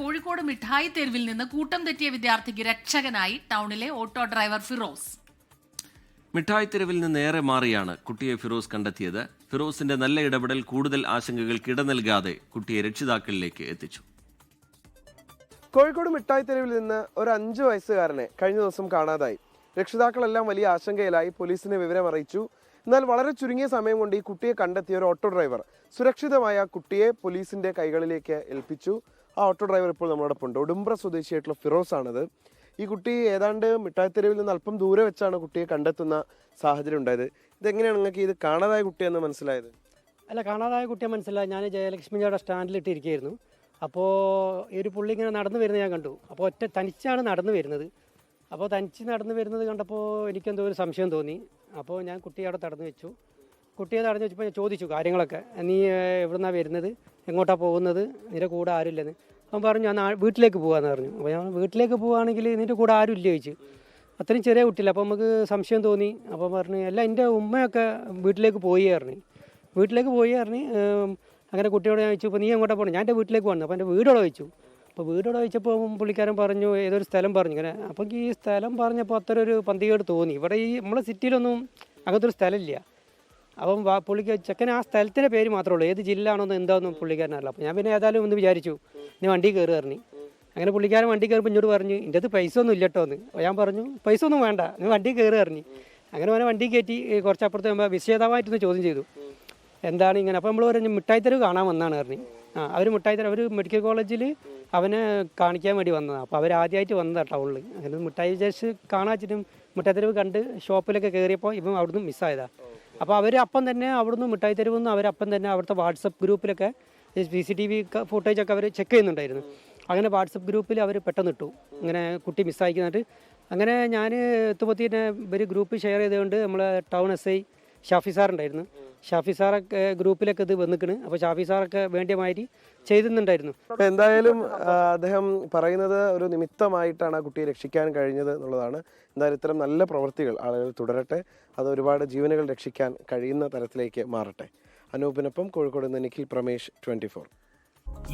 കോഴിക്കോട് മിഠായി തെരുവിൽ നിന്ന് കൂട്ടം തെറ്റിയ വിദ്യാർത്ഥിക്ക് രക്ഷകനായി ടൗണിലെ ഓട്ടോ ഡ്രൈവർ ഫിറോസ്. മിഠായി തെരുവിൽ നിന്ന് ഏറെ മാറിയാണ് കുട്ടിയെ ഫിറോസ് കണ്ടെത്തിയത്. ഫിറോസിന്റെ നല്ല ഇടപെടൽ കൂടുതൽ ആശങ്കകൾക്ക് ഇട നൽകാതെ കുട്ടിയെ രക്ഷിതാക്കളിലേക്ക് എത്തിച്ചു. കോഴിക്കോട് മിഠായി തെരുവിൽ നിന്ന് ഒരു അഞ്ചു വയസ്സുകാരനെ കഴിഞ്ഞ ദിവസം കാണാതായി. രക്ഷിതാക്കളെല്ലാം വലിയ ആശങ്കയിലായി പോലീസിനെ വിവരം അറിയിച്ചു. എന്നാൽ വളരെ ചുരുങ്ങിയ സമയം കൊണ്ട് ഈ കുട്ടിയെ കണ്ടെത്തിയ ഒരു ഓട്ടോ ഡ്രൈവർ സുരക്ഷിതമായ കുട്ടിയെ പോലീസിന്റെ കൈകളിലേക്ക് ഏൽപ്പിച്ചു. ആ ഓട്ടോ ഡ്രൈവർ ഇപ്പോൾ നമ്മളോടൊപ്പം ഉണ്ട് ഉടുമ്പ്ര സ്വദേശിയായിട്ടുള്ള ഫിറോസ് ആണത്. ഈ കുട്ടി ഏതാണ്ട് മിഠായിത്തെരുവിൽ നിന്ന് അല്പം ദൂരെ വെച്ചാണ് കുട്ടിയെ കണ്ടെത്തുന്ന സാഹചര്യം ഉണ്ടായത്. ഇതെങ്ങനെയാണ് നിങ്ങൾക്ക് ഇത് കാണാതായ കുട്ടിയെന്ന് മനസ്സിലായത്? അല്ല കാണാതായ കുട്ടിയെ മനസ്സിലായി. ഞാൻ ജയലക്ഷ്മിയുടെ സ്റ്റാൻഡിൽ ഇട്ടിരിക്കുകയായിരുന്നു. അപ്പോൾ ഈ ഒരു പുള്ളി ഇങ്ങനെ നടന്നു വരുന്നത് ഞാൻ കണ്ടു. അപ്പോൾ ഒറ്റ തനിച്ചാണ് നടന്നു വരുന്നത്. അപ്പോൾ തനിച്ച് നടന്നു വരുന്നത് കണ്ടപ്പോൾ എനിക്കെന്തോ ഒരു സംശയം തോന്നി. അപ്പോൾ ഞാൻ കുട്ടിയെ അവിടെ തടഞ്ഞു വെച്ചു. കുട്ടിയെ തടഞ്ഞു വെച്ചപ്പോൾ ഞാൻ ചോദിച്ചു കാര്യങ്ങളൊക്കെ. നീ എവിടുന്നാണ് വരുന്നത്? എങ്ങോട്ടാണ് പോകുന്നത്? നിന്റെ കൂടെ ആരുമില്ലെന്ന്. അവൻ പറഞ്ഞു ഞാൻ വീട്ടിലേക്ക് പോകാമെന്ന് പറഞ്ഞു. അപ്പോൾ ഞാൻ വീട്ടിലേക്ക് പോവുകയാണെങ്കിൽ നിന്റെ കൂടെ ആരും ഇല്ല ചോദിച്ചു. അത്രയും ചെറിയ കുട്ടിയില്ല അപ്പോൾ നമുക്ക് സംശയം തോന്നി. അപ്പോൾ പറഞ്ഞു അല്ല എന്റെ ഉമ്മയൊക്കെ വീട്ടിലേക്ക് പോയി പറഞ്ഞു. വീട്ടിലേക്ക് പോയി പറഞ്ഞു അങ്ങനെ കുട്ടിയോട് ഞാൻ ചോദിച്ചു ഇപ്പോൾ നീ എങ്ങോട്ടാ പോകണം ഞാൻ എന്റെ വീട്ടിലേക്ക് പോകണം അപ്പോൾ എന്റെ വീടോടെ ചോദിച്ചു. അപ്പോൾ വീടോടെ ചോദിച്ചപ്പോൾ പുള്ളിക്കാരൻ പറഞ്ഞു ഏതൊരു സ്ഥലം പറഞ്ഞു? ഇങ്ങനെ അപ്പോൾ ഈ സ്ഥലം പറഞ്ഞപ്പോൾ അത്ര ഒരു പന്തികേട് തോന്നി. ഇവിടെ ഈ നമ്മളെ സിറ്റിയിലൊന്നും അങ്ങനത്തെ ഒരു സ്ഥലമില്ല. അപ്പം പുള്ളിക്ക് ചെക്കൻ ആ സ്ഥലത്തിന്റെ പേര് മാത്രമേ ഉള്ളൂ. ഏത് ജില്ല ആണോന്ന് എന്താണെന്നും പുള്ളിക്കാരനല്ല. അപ്പോൾ ഞാൻ പിന്നെ ഏതായാലും ഒന്ന് വിചാരിച്ചു നീ വണ്ടി കയറി പറഞ്ഞു. അങ്ങനെ പുള്ളിക്കാരൻ വണ്ടി കയറുമ്പോൾ ഇങ്ങോട്ട് പറഞ്ഞു എന്റെ അത് പൈസ ഒന്നും ഇല്ലട്ടോ എന്ന് ഞാൻ പറഞ്ഞു പൈസ ഒന്നും വേണ്ട നീ വണ്ടി കയറി പറഞ്ഞു. അങ്ങനെ അവനെ വണ്ടി കയറ്റി കുറച്ചപ്പുറത്ത് നമ്മൾ വിശേഷമായിട്ടൊന്ന് ചോദ്യം ചെയ്തു. എന്താണ് ഇങ്ങനെ? അപ്പോൾ നമ്മൾ പറഞ്ഞു മിഠായിത്തെരുവ് കാണാൻ വന്നാണ് പറഞ്ഞു. ആ അവർ മിഠായിത്തെരുവ് അവർ മെഡിക്കൽ കോളേജിൽ അവനെ കാണിക്കാൻ വേണ്ടി വന്നതാണ് അപ്പോൾ അവർ ആദ്യമായിട്ട് വന്നതാണ് ടൗണിൽ അങ്ങനെ മിഠായി ജസ്റ്റ് കാണാച്ചിട്ടും മിഠായിത്തെരുവ് കണ്ട് ഷോപ്പിലൊക്കെ കയറിയപ്പോൾ ഇപ്പം അവിടുന്ന് മിസ്സായതാണ് അപ്പോൾ അവർ അപ്പം തന്നെ അവിടുന്ന് മിഠായി തരുമെന്ന് അവരപ്പം തന്നെ അവിടുത്തെ വാട്സപ്പ് ഗ്രൂപ്പിലൊക്കെ സി സി ടി വി ഫുട്ടേജൊക്കെ അവർ ചെക്ക് ചെയ്യുന്നുണ്ടായിരുന്നു. അങ്ങനെ വാട്സപ്പ് ഗ്രൂപ്പിൽ അവർ പെട്ടെന്ന് ഇട്ടു. ഇങ്ങനെ കുട്ടി മിസ്സായിക്കുന്നിട്ട് അങ്ങനെ ഞാൻ എത്തുമ്പോഴത്തേന് ഇവർ ഗ്രൂപ്പ് ഷെയർ ചെയ്തുകൊണ്ട് നമ്മളെ ടൗൺ എസ് ഐ ഷാഫി സാറുണ്ടായിരുന്നു ഷാഫി സാറൊക്കെ ഗ്രൂപ്പിലൊക്കെ ഇത് വന്നിക്കണ്. അപ്പോൾ ഷാഫി സാറൊക്കെ വേണ്ടിയ മാതിരി ചെയ്തിട്ടുണ്ടായിരുന്നു എന്തായാലും അദ്ദേഹം പറയുന്നത് ഒരു നിമിത്തമായിട്ടാണ് ആ കുട്ടിയെ രക്ഷിക്കാൻ കഴിഞ്ഞത് എന്നുള്ളതാണ്. എന്തായാലും ഇത്തരം നല്ല പ്രവൃത്തികൾ ആളുകൾ തുടരട്ടെ. അത് ഒരുപാട് ജീവനുകൾ രക്ഷിക്കാൻ കഴിയുന്ന തരത്തിലേക്ക് മാറട്ടെ. അനൂപിനൊപ്പം കോഴിക്കോട് നിന്ന് നിഖിൽ പ്രമേഷ് ട്വന്റി ഫോർ.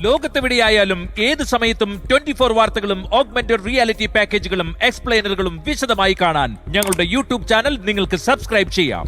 ലോകത്തെവിടെയായാലും ഏത് സമയത്തും ട്വന്റി ഫോർ വാർത്തകളും ഓഗ്മെന്റഡ് റിയാലിറ്റി പാക്കേജുകളും എക്സ്പ്ലെയിനറുകളും വിശദമായി കാണാൻ ഞങ്ങളുടെ യൂട്യൂബ് ചാനൽ നിങ്ങൾക്ക് സബ്സ്ക്രൈബ് ചെയ്യാം.